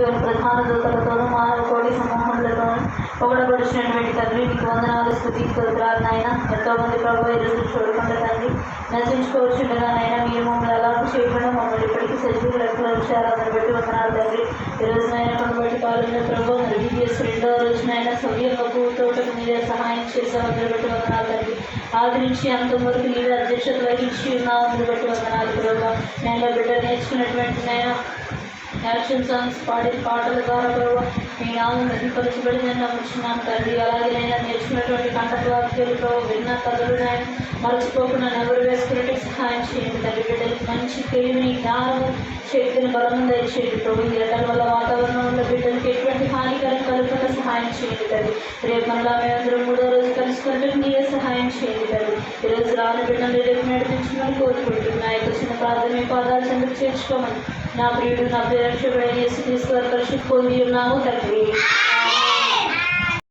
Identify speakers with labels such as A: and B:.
A: దేవుని ప్రధాన దూతలతోనూ మానవ కోడి సమూహములతో పొగడబడుచున్నటువంటి తండ్రి నీకు వందనాలు స్థుతి స్తోత్రాలు నాయన ఎంతో మంది ప్రభు ఎదురు చూడకుండా తండ్రి నశించుకోవచ్చుండగానైనా మీరు మమ్మల్ని అలా చేయకుండా మమ్మల్ని ఇప్పటికీ సజీవ రక్షణ విషయాలను బట్టి వందనాలు తండ్రి. ఈ రోజు నాయన కొనబట్టి కాలంలో ప్రభు మరి డిబిఎస్ రెండో రోజునైనా అయినా సవ్యంగా తోటకు మీరే సహాయం చేసామని బట్టి వందనాలు తండ్రి. ఆదరించి అంతవరకు మీరే అధ్యక్షత వహించి ఉన్నామని బట్టి వందనాలు ప్రభు. నేను బిడ్డ నేర్చుకున్నటువంటి నేను యాక్షన్ సాంగ్స్ పాడే పాటల ద్వారా ప్రభు మీ నామం మెరుగుపరచబడిందని నమ్ముచున్నాను తండ్రి. అలాగే నేను నేర్చుకున్నటువంటి కంటక వాక్యాలు ప్రభు విన్న కథలు నేను మరచిపోకుండా నెవరు వేసుకున్నట్టు సహాయం చేయండి తండ్రి. బిడ్డలకు మంచి తెలివిని జ్ఞానము శక్తిని బలము దయచేయండి ప్రభు. ఈ ఎండల వల్ల వాతావరణంలో బిడ్డలకు ఎటువంటి హానికరం కలగకుండా సహాయం చేయండి తండ్రి. రేపు మళ్ళా మేమందరం మూడో రోజు కలుసుకుంటే మీరే సహాయం చేయండి తండ్రి. ఈరోజు రోజు రాని బిడ్డలు రేపు నడిపించిన ప్రార్థన మీ పాదాలు చెందుకు చేర్చుకోమని. నా ప్రియుడు నా ప్రియరక్షకుడైన యేసు వారి పరిశుద్ధ పొంది ఉన్నాము తండ్రి.